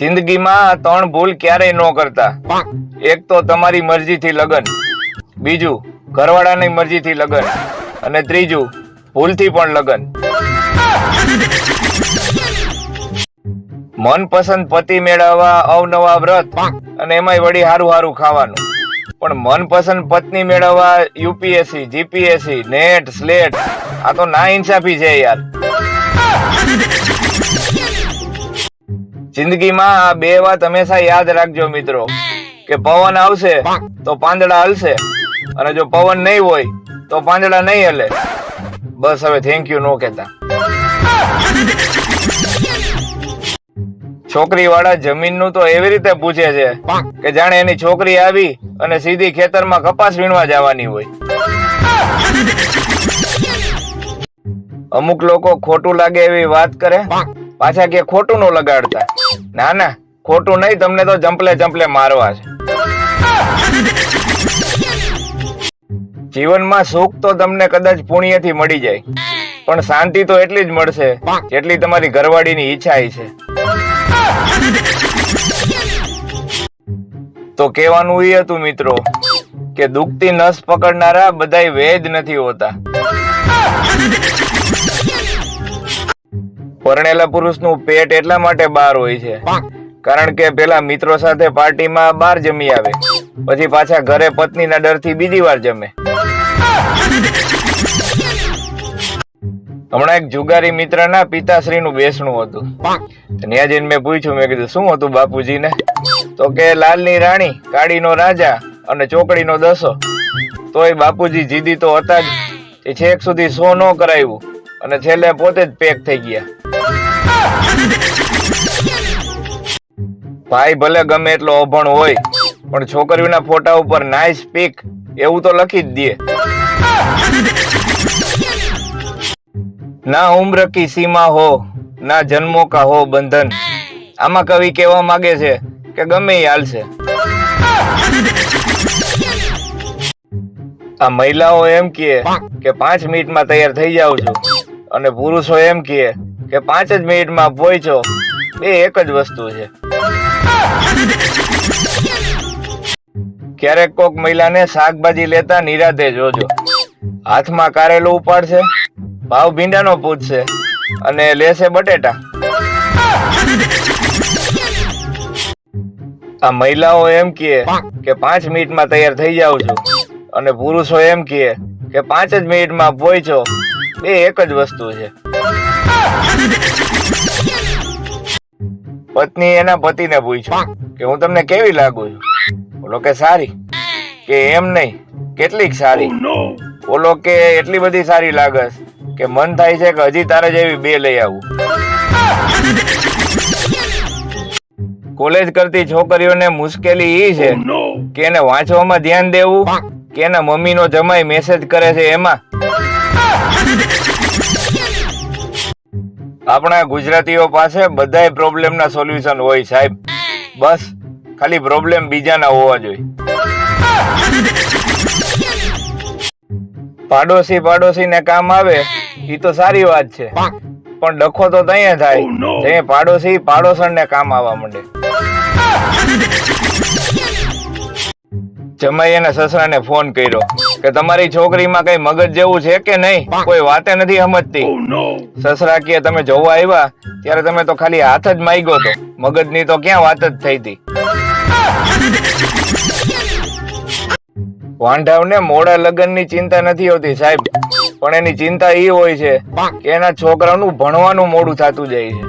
જિંદગીમાં ત્રણ ભૂલ ક્યારેય ન કરતા. એક તો તમારી મરજીથી લગન બીજું ઘરવાળાની મરજીથી લગન અને ત્રીજું ભૂલથી પણ લગન. મનપસંદ પતિ મેળવવા અવનવા વ્રત અને એમાંય વળી હારું હારું ખાવાનું. પણ મનપસંદ પત્ની મેળવવા યુપીએસસી જીપીએસસી નેટ સ્લેટ આ તો ના ઇન્સાફી છે યાર. જિંદગીમાં આ બે વાત હંમેશા યાદ રાખજો મિત્રો. કે પવન આવશે તો પાંદડા હલશે. અને જો પવન નહીં હોય તો પાંદડા નહીં હલે. બસ હવે થેન્ક યુ નો કહેતા. છોકરી વાળા જમીનનું તો એવી રીતે પૂછે છે કે જાણે એની છોકરી આવી અને સીધી ખેતરમાં કપાસ વીણવા જવાની હોય. અમુક લોકો ખોટું લાગે એવી વાત કરે. પાછા કે ખોટું નો લગાડતા. ના ના, ખોટું નહીં, તમને તો જંપલે જંપલે મારવા છે. જીવનમાં સુખ તો તમને કદાચ પુણ્યથી મળી જાય, પણ શાંતિ તો એટલી જ મળશે જેટલી તમારી ઘરવાળીની ઈચ્છા છે. તો કહેવાનું એ હતું મિત્રો કે દુખતી નસ પકડનારા બધાય વેદ નથી હોતા. પરણેલા પુરુષનું પેટ એટલા માટે બહાર હોય છે. કારણ કે પેલા મિત્રો સાથે પાર્ટીમાં બહાર જમી આવે. પછી પાછા ઘરે પત્નીના ડરથી બીજી વાર જમે. હમણાં એક જુગારી મિત્રના પિતાશ્રીનું બેસણું હતું. ત્યાં જઈને મેં પૂછ્યું મેં કીધું શું હતું બાપુજીને? તો કે લાલની રાણી કાળીનો રાજા અને ચોકડીનો દસો. તોય બાપુજી જીદી તો હતા જ. એ છેક સુધી સો ન કરાવ્યું અને છેલ્લે પોતે જ પેક થઈ ગયા. ભાઈ ભલે ગમે એટલો અભણ હોય, પણ છોકરીઓના ફોટા ઉપર નાઇસ પીક એવું તો લખી જ દે. ના ઉમ્ર કી સીમા હો, ના જન્મો કા હો બંધન. આમાં કવિ કહેવા માંગે છે કે ગમે એ હાલશે. આ મહિલાઓ એમ કહે કે પાંચ મિનિટમાં તૈયાર થઈ જાઉં છું અને પુરુષો એમ કહે કે પાંચ જ મિનિટમાં પહોંચો બે એક જ વસ્તુ છે. ક્યારેક કોક મહિલાને શાકભાજી લેતા નિરાતે જોજો હાથમાં કારેલું ઉપાડશે, ભાવ ભીંડાનો પૂછશે અને લેશે બટેટા. આ મહિલાઓ એમ કહે કે પાંચ મિનિટમાં તૈયાર થઈ જાઉં છું. અને પુરુષો એમ કહે કે પાંચ જ મિનિટમાં પહોંચો બે એક જ વસ્તુ છે. પત્ની એના પતિને પૂછ્યું કે હું તમને કેવી લાગુ છું? બોલો કે સારી. કે એમ નહીં કેટલીક સારી. બોલો કે એટલી બધી સારી લાગસ કે મન થાય છે કે હજી તારે જેવી બે લઈ આવું. કોલેજ કરતી છોકરીઓને મુશ્કેલી એ છે કે એને વાંચવામાં ધ્યાન દેવું કે એના મમ્મીનો જમાઈ મેસેજ કરે છે એમાં. આપણા ગુજરાતીઓ પાસે બધાય પ્રોબ્લેમના સોલ્યુશન હોય સાહેબ. બસ ખાલી પ્રોબ્લેમ બીજાના હોવા જોઈએ. પાડોશી પાડોશી ને કામ આવે એ તો સારી વાત છે. પણ ડખો તો ત્યાં થાય. જે પાડોશી પાડોશણ ને કામ આવવા માંડે. જમાઈ એના સસરાને ફોન કર્યો કે તમારી છોકરીમાં કઈ મગજ જેવું છે કે નહીં? કોઈ વાતે નથી સમજતી. સસરા કે તમે જોવા આવ્યા ત્યારે તમે તો ખાલી હાથ જ માગ્યો તો. મગજની તો ક્યાં વાત જ થઈ હતી? વાંઢાવને મોડા લગ્નની ચિંતા નથી હોતી સાહેબ. પણ એની ચિંતા એ હોય છે કે એના છોકરાનું ભણવાનું મોડું થતું જાય છે.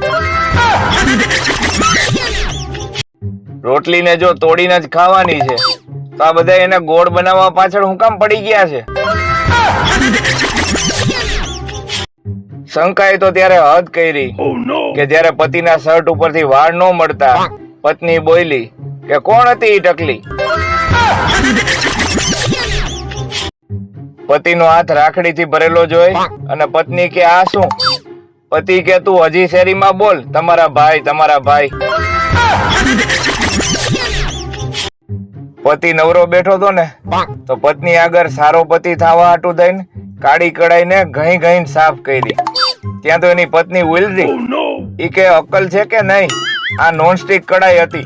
રોટલીને જો તોડીને જ ખાવાની છે. તો આ બધા એને ગોળ બનાવવા પાછળ હું કામ પડી ગયા છે. શંકાએ તો ત્યારે હદ કરી કે જ્યારે પતિના શર્ટ ઉપરથી વાળ ન મળતા પત્ની બોલી કે કોણ હતી ઈ ટકલી? પતિનો હાથ રાખડીથી ભરેલો જોઈ અને પત્ની કે આ શું? પતિ કે તું હજી શેરીમાં બોલ તમારા ભાઈ તમારા ભાઈ. પતિ નવરો બેઠો તો ને તો પત્ની આગળ સારો પતિ થવા હાટું થઈને કાળી કડાઈને ઘઈ ઘઈ સાફ કરી ત્યાં તો એની પત્ની ઉલરી. ઈ કે અક્કલ છે કે નહીં? આ નોનસ્ટિક કડાઈ હતી.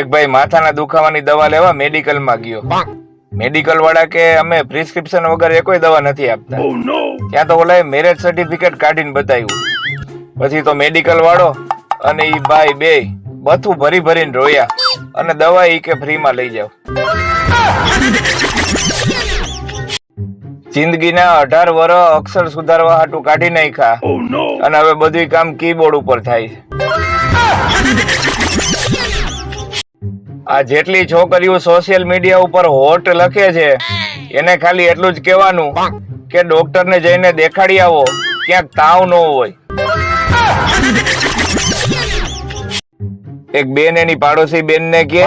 એક ભાઈ માથાના દુખાવાની દવા લેવા મેડિકલમાં ગયો. મેડિકલ વાળા કે અમે પ્રિસ્ક્રિપ્શન વગર એ કોઈ દવા નથી આપતા. ત્યાં તો ઓલાએ મેરેજ સર્ટિફિકેટ કાઢીને બતાવ્યું. પછી તો મેડિકલ વાળો અને ઈ ભાઈ બે બધું ભરી ભરીને રોયા. અને દવા ઈ કે ફ્રીમાં લઈ જાવ જિંદગીના અઢાર વર અક્ષર સુધારવા હાટું કાઢી નાખ્યા. અને હવે બધું કામ કીબોર્ડ ઉપર થાય આ જેટલી છોકરીઓ સોશિયલ મીડિયા ઉપર હોટ લખે છે એને ખાલી એટલું જ કહેવાનું કે ડોક્ટર ને જઈને દેખાડી આવો ક્યાંક તાવ ન હોય. એક બેન એની પાડોશી બેન ને કે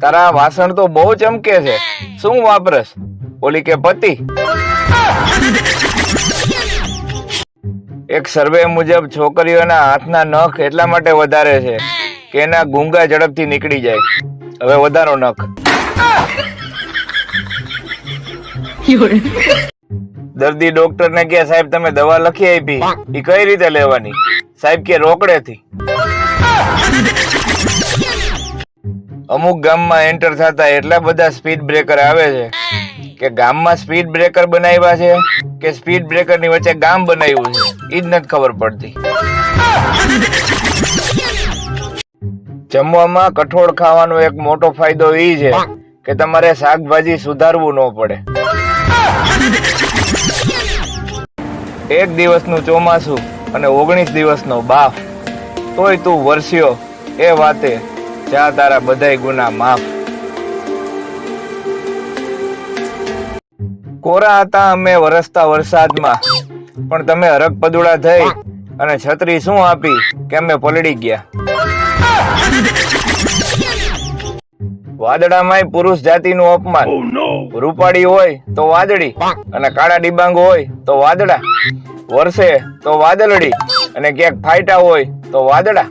તારા વાસણ તો બહુ ચમકે છે. શું વાપરસ? ઓલી કે પતિ. એક સર્વે મુજબ છોકરીઓના હાથના નખ એટલા માટે વધારે છે કે એના ગુંગા ઝડપથી નીકળી જાય. હવે વધારો નખ. દર્દી ડોક્ટર ને કે સાહેબ તમે દવા લખી આપી. એ કઈ રીતે લેવાની? સાહેબ કે રોકડેથી. અમુક ગામમાં એન્ટર થતા એટલા બધા સ્પીડ બ્રેકર આવે છે કે ગામમાં સ્પીડ બ્રેકર બનાવ્યા છે કે સ્પીડ બ્રેકરની વચ્ચે ગામ બનાવ્યું છે એ જ નથી ખબર પડતી. જમવામાં કઠોળ ખાવાનો એક મોટો ફાયદો એ છે કે તમારે શાકભાજી સુધારવું ન પડે. એક દિવસનું ચોમાસું અને ઓગણીસ દિવસનો બાફ. તોય તું વરસ્યો એ વાતે. જા તારા બધાય ગુના માફ. કોરા હતા અમે વરસતા વરસાદમાં. પણ તમે હરક પદુડા થઈ અને છત્રી શું આપી? કે અમે પલળી ગયા? વાદળામાંય પુરુષ જાતિનું અપમાન. રૂપાળી હોય તો વાદળી અને કાળા ડિબાંગ હોય તો વાદળા. વરસે તો વાદળડી અને ક્યાંક ફાયટા હોય તો વાદળા.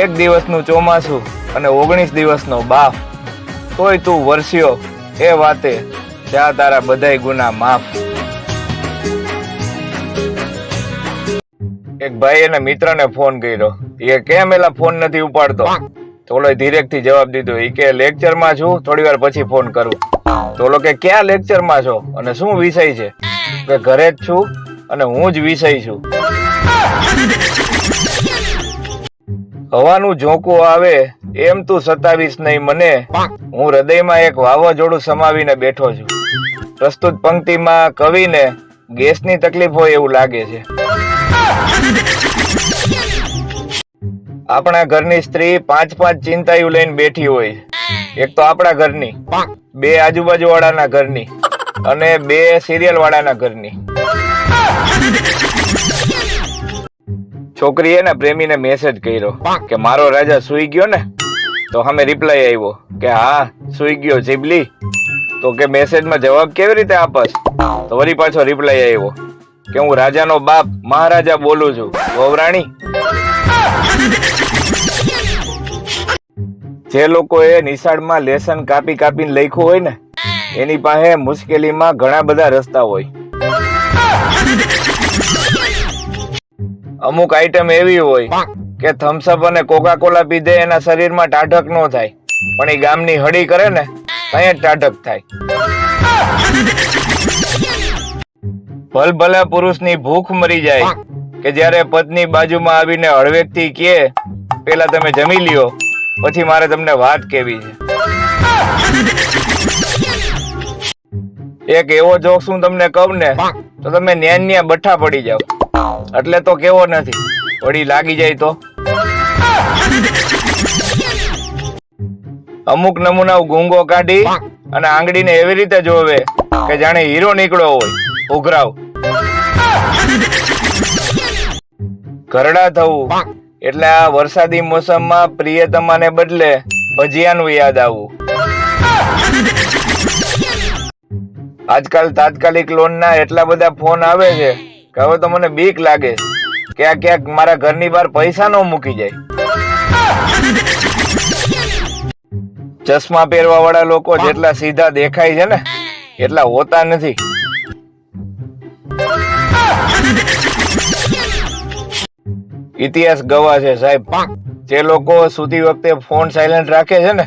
એક દિવસનું ચોમાસું અને ઓગણીસ દિવસનો બાફ. તોય તું વરસ્યો એ વાતે. જા તારા બધાય ગુના માફ. એક ભાઈ એના મિત્રને ફોન કર્યો. એ કેમ એલા ફોન નથી ઉપાડતો? તોલો ધીરેકથી જવાબ દીધો. એ કે લેક્ચરમાં છું થોડી વાર પછી ફોન કરું. તોલો કે, ક્યાં લેક્ચરમાં છો? અને શું વિષય છે? કે ઘરે જ છું અને હું જ વિષય છું. હવાનું ઝોંકું આવે એમ તું સતાવીસ નહીં મને. હું હૃદયમાં એક વાવાઝોડું સમાવીને બેઠો છું. પ્રસ્તુત પંક્તિમાં કવિને ગેસની તકલીફ હોય એવું લાગે છે. આપણા ઘરની સ્ત્રી પાંચ પાંચ ચિંતાયું લઈને બેઠી હોય. એક તો આપણા ઘરની, બે આજુબાજુ વાળાના ઘરની અને બે સિરિયલ વાળાના ઘરની. છોકરીએ ને પ્રેમીને મેસેજ કર્યો કે મારો રાજા સુઈ ગયો ને, તો અમે રિપ્લાય આવ્યો કે હા, સુઈ ગયો જીબલી. તો કે મેસેજમાં જવાબ કેવી રીતે આપસ તો વળી પાછો રિપ્લાય આવ્યો કે હું રાજાનો બાપ, મહારાજા બોલું છું. વહુરાણી જે લોકોએ નિશાળમાં લેસન કાપી કાપીને લખ્યું હોય ને, એની પાસે મુશ્કેલીમાં ઘણા બધા રસ્તા હોય. અમુક આઈટમ એવી હોય કે થમ્સઅપ અને કોકા કોલા પીધે એના શરીરમાં ટાઢક ન થાય, પણ એ ગામની હળી કરે ને, ત્યાં ટાઢક થાય. ભલભલા પુરુષની ભૂખ મરી જાય કે જ્યારે પત્ની બાજુમાં આવીને હળવેકથી કહે, પેલા તમે જમી લ્યો, પછી મારે તમને વાત કેવી છે. એક એવો જોક્સ હું તમને કહું ને, તો તમે ન્યાન ન્યા બઠ્ઠા પડી જાવ એટલે તો કેવો નથી. વળી લાગી જાય તો. અમુક નમૂના ગુંગો કાઢી અને આંગળીને એવી રીતે જોવે કે જાણે હીરો નીકળ્યો હોય, ઉઘરાવ. ઘરડા થવું. એટલે આ વરસાદી મોસમમાં પ્રિયતમાને બદલે ભજીયાનું યાદ આવવું. આજકાલ તાત્કાલિક લોનના એટલા બધા ફોન આવે છે કે હવે તો મને બીક લાગે. ક્યાંક ક્યાંક મારા ઘરની બહાર પૈસા ન મૂકી જાય. ચશ્મા પહેરવા વાળા લોકો જેટલા સીધા દેખાય છે ને એટલા હોતા નથી. ઇતિહાસ ગવા છે સાહેબ. જે લોકો સુધી વખતે ફોન સાયલેન્ટ રાખે છે ને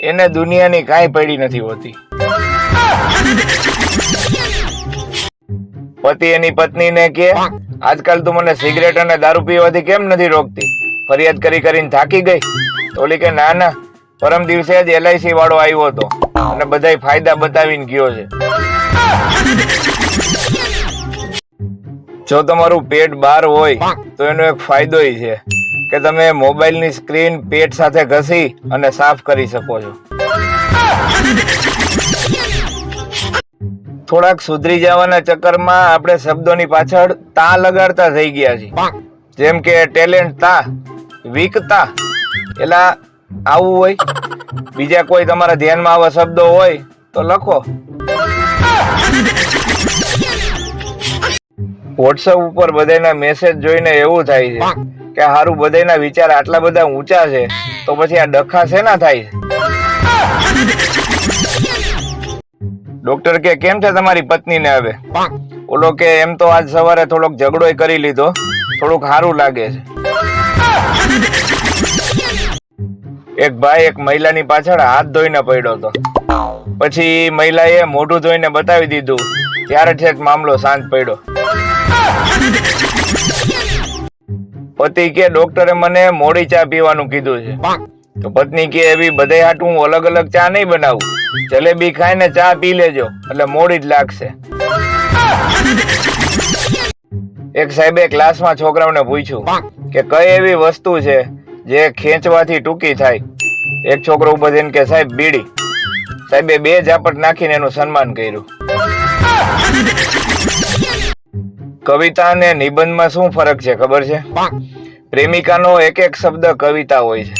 એને દુનિયાની કાંઈ પડી નથી હોતી. પતિ એની પત્નીને કે આજકાલ તું મને સિગરેટ અને દારૂ પીવાથી કેમ નથી રોકતી? ફરિયાદ કરી કરીને થાકી ગઈ. ઓલી કે ના ના. પરમ દિવસે જ એલઆઈસી વાળો આવ્યો હતો. અને બધાય ફાયદા બતાવીને ગયો છે. જો તમારું પેટ બહાર હોય તો એનો એક ફાયદો છે કે તમે મોબાઈલની સ્ક્રીન પેટ સાથે ઘસી અને સાફ કરી શકો છો. થોડાક સુધરી જવાના ચક્કરમાં આપણે શબ્દોની પાછળ તા લગાડતા થઈ ગયા છીએ. જેમ કે ટેલેન્ટ તા વિકતા એલા આવું હોય બીજા કોઈ તમારા ધ્યાનમાં આવા શબ્દો હોય તો લખો. વોટ્સઅપ ઉપર બધાના મેસેજ જોઈને એવું થાય છે કે હારું બધાના વિચાર આટલા બધા ઊંચા છે તો પછી આ ડખા શેના થાય ડોક્ટર કે કેમ છે તમારી પત્નીને હવે? ઓલો કે એમ તો આજ સવારે થોડોક ઝઘડો કરી લીધો. થોડુંક સારું લાગે છે. એક ભાઈ એક મહિલાની પાછળ હાથ ધોઈને પડ્યો હતો. પછી મહિલાએ મોઢું ધોઈને બતાવી દીધું. ત્યારે છેક મામલો શાંત પડ્યો. પતિ કે ડોક્ટરે મને મોડી ચા પીવાનું કીધું છે. તો પત્ની કે એવી બધે હાટું હું અલગ અલગ ચા નહીં બનાવું. જલેબી ખાઈને ચા પી લેજો એટલે મોડી જ લાગશે. એક સાહેબે ક્લાસમાં છોકરાઓને પૂછ્યું કે કઈ એવી વસ્તુ છે જે ખેંચવાથી ટૂંકી થાય? એક છોકરો ઊભો થઈને કે સાહેબ બીડી. સાહેબે બે ઝાપટ નાખીને એનું સન્માન કર્યું. કવિતા અને નિબંધમાં શું ફરક છે ખબર છે? પ્રેમિકાનો એક એક શબ્દ કવિતા હોય છે.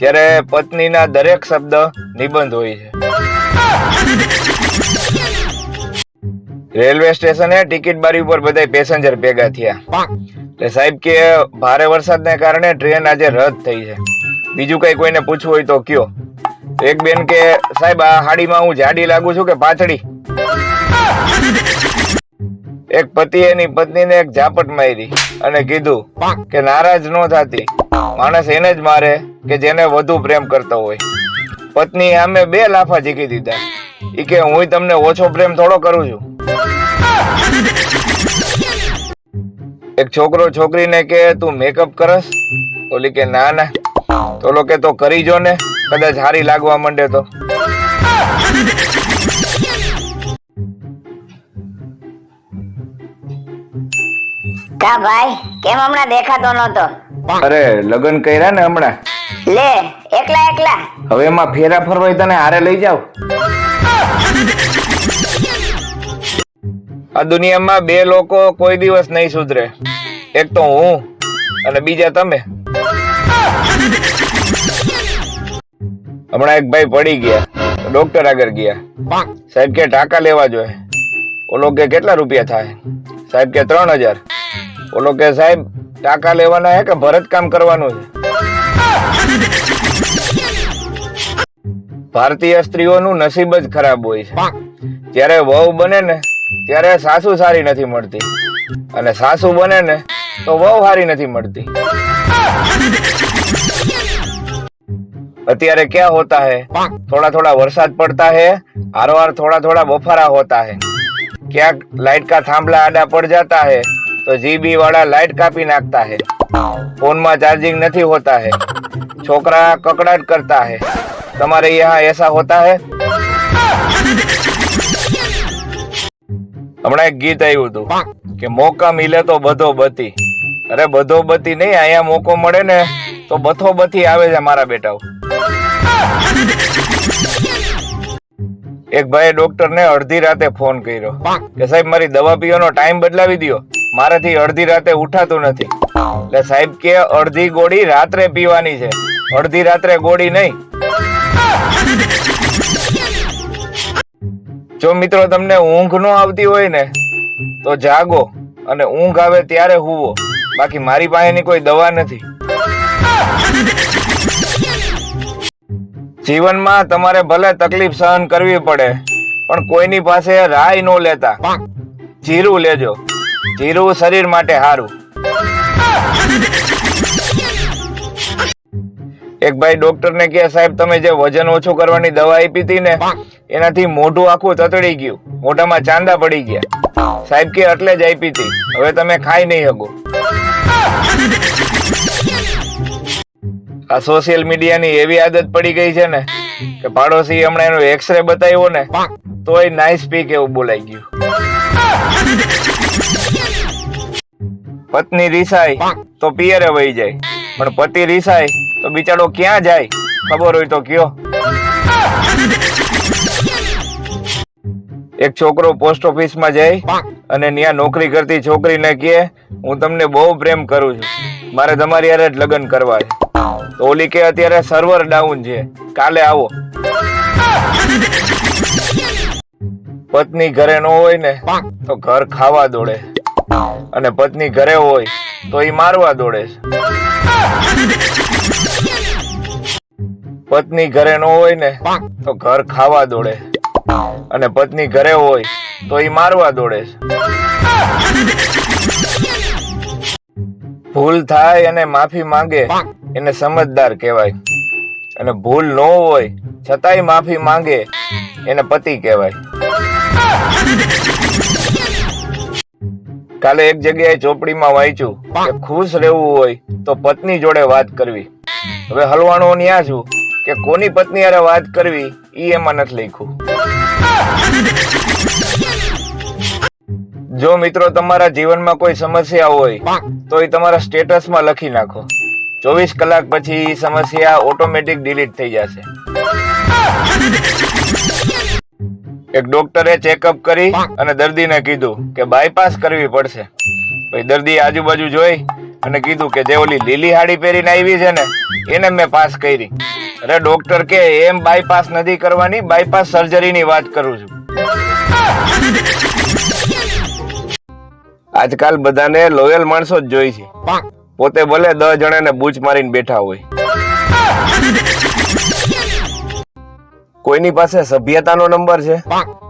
જ્યારે પત્નીના દરેક શબ્દ નિબંધ હોય છે. રેલવે સ્ટેશને ટિકિટ બારી ઉપર બધા પેસેન્જર ભેગા થયા. એટલે સાહેબ કે ભારે વરસાદને કારણે ટ્રેન આજે રદ થઈ છે. બીજું કઈ કોઈને પૂછવું હોય તો કયો. એક બેન કે સાહેબ આ હાડીમાં હું જાડી લાગુ છું કે પાછડી એક પતિ એની પત્નીને એક ઝાપટ મારી અને કીધું કે નારાજ ન થતી. માણસ એને જ મારે કે જેને વધુ પ્રેમ કરતો હોય. પત્ની આમે બે લાફા જીકી દીધા. ઈ કે હું તમને ઓછો પ્રેમ થોડો કરું છું. એક છોકરો છોકરીને કે, તું મેકઅપ કરસ? ઓલી કે, ના ના. તો લોકે તો કરી જો ને. કદાચ હારી લાગવા માંડે તો. કા ભાઈ કેમ હમણાં દેખાતો નતો અરે લગન કર્યા ને હમણાં? લે એકલા એકલા. હવે એમાં ફેરા ફરવાય તને હારે લઈ જાવ આ દુનિયામાં બે લોકો કોઈ દિવસ નહીં સુધરે. એક તો હું અને બીજા તમે. હમણાં એક ભાઈ પડી ગયા ડોક્ટર આગળ ગયા. સાહેબ કે ટાંકા લેવા જોઈએ. ઓલો કે કેટલા રૂપિયા થાય? સાહેબ કે ત્રણ હજાર. બોલો કે સાહેબ, ટાંકા લેવાના હે કે ભરત કામ કરવાનું છે? ભારતીય સ્ત્રીઓનું નસીબ જ ખરાબ હોય છે. જ્યારે વહુ બને ને, ત્યારે સાસુ સારી નથી મળતી. અને સાસુ બને ને, તો વહુ સારી નથી મળતી. અત્યારે ક્યાં હોતા હે? થોડા થોડા વરસાદ પડતા હે હારોહાર થોડા થોડા બફારા હોતા હે. ક્યાંક લાઈટ કા થાંભલા આડા પડ જાતા હે તો જીબી વાળા લાઇટ કાપી નાખતા હે. ફોનમાં ચાર્જિંગ નથી હોતા હે. છોકરા કકડાટ કરતા હે. તમારે યહાં એસા હોતા હે? હમણાં એક ગીત આવ્યું હતું કે મોકા મિલે તો બધો બતી. અરે બધો બતી નહીં, અહીંયા મોકો મળે ને તો બથો બથી આવે છે મારા બેટાઓ. એક ભાઈ ડોક્ટર ને અડધી રાતે ફોન કર્યો કે સાહેબ, મારી દવા પીવાનો ટાઈમ બદલાવી દો મારાથી અડધી રાતે ઉઠાતું નથી. એટલે સાહેબ કે અડધી ગોળી રાત્રે પીવાની છે. અડધી રાત્રે ગોળી નહીં. જો મિત્રો તમને ઊંઘ ન આવતી હોય ને, તો જાગો અને ઊંઘ આવે ત્યારે હુવો. બાકી મારી પાસેની કોઈ દવા નથી. જીવનમાં તમારે ભલે તકલીફ સહન કરવી પડે, પણ કોઈની પાસે રાય ન લેતા. જીરું લેજો. જીરું શરીર માટે સારું એક ભાઈ ડોક્ટર ને કે સાહેબ, તમે જે વજન ઓછું કરવાની દવા આપી હતી ને, એનાથી મોઢું આખું તતડી ગયું. મોઢામાં ચાંદા પડી ગયા. સાહેબ કે, એટલે જ આપી હતી. હવે તમે ખાઈ નહીં શકો. આ સોશિયલ મીડિયાની એવી આદત પડી ગઈ છે ને, કે પાડોશી હમણાં એનો એક્સરે બતાવ્યો ને, તોય નાઇસ પીક એવું બોલાઈ ગયું. પત્ની રીસાય તો પિયરે વહી જાય. પણ પતિ રીસાય તો બિચારો ક્યાં જાય? ખબર હોય તો કયો. એક છોકરો પોસ્ટ ઓફિસમાં જાય અને ત્યાં નોકરી કરતી છોકરીને કહે હું તમને બહુ પ્રેમ કરું છું. મારે તમારી યારે જ લગ્ન કરવા છે તો ઓલી કે અત્યારે સર્વર ડાઉન છે. કાલે આવો. પત્ની ઘરે ન હોય ને તો ઘર ખાવા દોડે. અને પત્ની ઘરે હોય તો એ મારવા દોડે છે. પત્ની ઘરે ન હોય ને તો ઘર ખાવા દોડે અને પત્ની ઘરે હોય તો એ મારવા દોડે છે. ભૂલ થાય અને માફી માંગે એને સમજદાર કહેવાય. અને ભૂલ ન હોય છતાંય માફી માંગે એને પતિ કહેવાય. કાલે એક જગ્યાએ ચોપડીમાં વાંચ્યું કે ખુશ રહેવું હોય તો પત્ની જોડે વાત કરવી. હવે હલવાણો ન્યા છું કે કોની પત્ની અરે વાત કરવી ઈ એમાં નથી લખ્યું. જો મિત્રો તમારા જીવનમાં કોઈ સમસ્યા હોય તો એ તમારા સ્ટેટસમાં લખી નાખો. ચોવીસ કલાક પછી સમસ્યા ઓટોમેટિક ડિલીટ થઈ જશે. એક ડોક્ટરે ચેકઅપ કરી અને દર્દીને કીધું કે બાયપાસ કરવી પડશે. પછી દર્દી આજુબાજુ જોઈ અને કીધું કે જે ઓલી લીલી હાડી પહેરીને આવી છે ને એને મેં પાસ કરી. અરે ડોક્ટર કે એમ બાયપાસ નથી કરવાની બાયપાસ સર્જરીની વાત કરું છું. આજકાલ બધાને લોયલ માણસો જ જોઈ છે. પોતે ભલે દસ જણાને બૂચ મારીને બેઠા હોય. કોઈની પાસે સભ્યતાનો નંબર છે?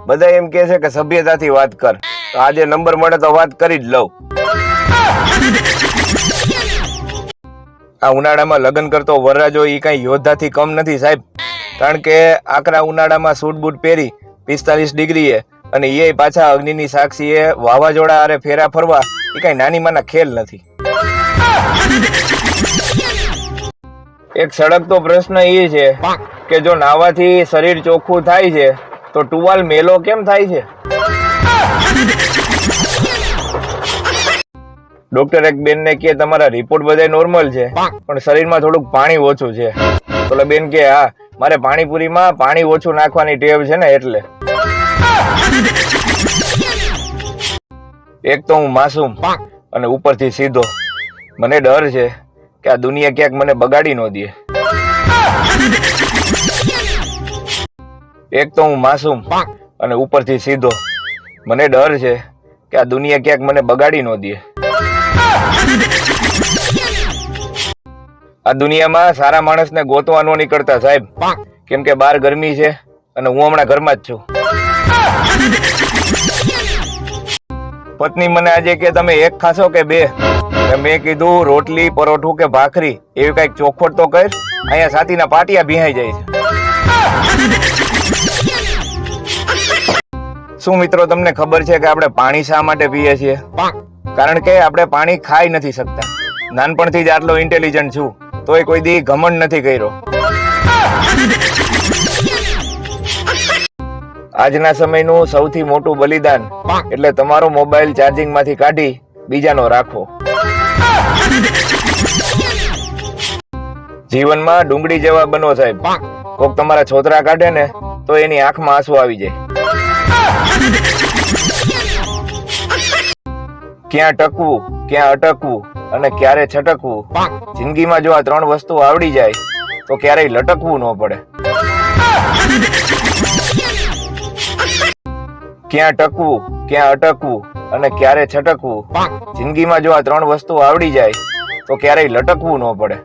બધા એમ કે છે કે સભ્યતાથી વાત કર. તો આજે નંબર મળે તો વાત કરી જ લઉં. આ ઉનાળામાં લગ્ન કરતો વરરાજો એ કઈ યોદ્ધાથી કમ નથી સાહેબ. કારણ કે આકરા ઉનાળામાં સૂટ બૂટ પહેરી પિસ્તાલીસ ડિગ્રીએ અને એ પાછા અગ્નિની સાક્ષીએ વાવાઝોડા અરે ફેરા ફરવા એ કઈ નાની માના ખેલ નથી. એક સળગતો પ્રશ્ન એ છે કે જો નાવાથી શરીર ચોખ્ખું થાય છે તો ટુવાલ મેલો કેમ થાય છે? ડોક્ટર એક બેન ને કે તમારા રિપોર્ટ બધા નોર્મલ છે પણ શરીરમાં થોડુંક પાણી ઓછું છે. તો બેન કે હા મારે પાણીપુરીમાં પાણી ઓછું નાખવાની ટેવ છે ને એટલે. એક તો હું માસૂમ અને ઉપરથી સીધો. મને ડર છે કે આ દુનિયા ક્યાંક મને બગાડી ન દે. એક તો હું માસૂમ અને ઉપરથી સીધો. મને ડર છે કે આ દુનિયા ક્યાંક મને બગાડી ન દે. આ દુનિયામાં સારા માણસને ગોતવા ન નીકળતા સાહેબ. કેમ કે બહાર ગરમી છે અને હું હમણાં ઘરમાં જ છું. પત્ની મને આજે કે તમે એક ખાશો કે બે? મેં કીધું, રોટલી, પરોઠું કે ભાખરી? એવી કંઈક ચોખવટ તો કર. અહીંયા સાતીના પાટિયા બિહાઈ જાય છે. શું મિત્રો તમને ખબર છે કે આપણે પાણી શા માટે પીએ છીએ? કારણ કે આપણે પાણી ખાઈ નથી શકતા. નાનપણથી જ આટલો ઇન્ટેલિજન્ટ છું. તોય કોઈ દી ઘમંડ નથી કર્યો. આજના સમયનું સૌથી મોટું બલિદાન, એટલે તમારો મોબાઈલ ચાર્જિંગમાંથી કાઢી બીજાનો રાખવો જીવનમાં ડુંગળી જેવા બનો સાહેબ. કોક તમારા છોતરા કાઢે ને તો એની આંખમાં આંસુ આવી જાય. ક્યાં ટકવું ક્યાં અટકવું અને ક્યારે છટકવું? જિંદગીમાં જો આ ત્રણ વસ્તુ આવડી જાય તો ક્યારેય લટકવું ન પડે. ક્યાં ટકવું ક્યાં અટકવું અને ક્યારે છટકવું? જિંદગીમાં જો આ ત્રણ વસ્તુ આવડી જાય તો ક્યારેય લટકવું ન પડે.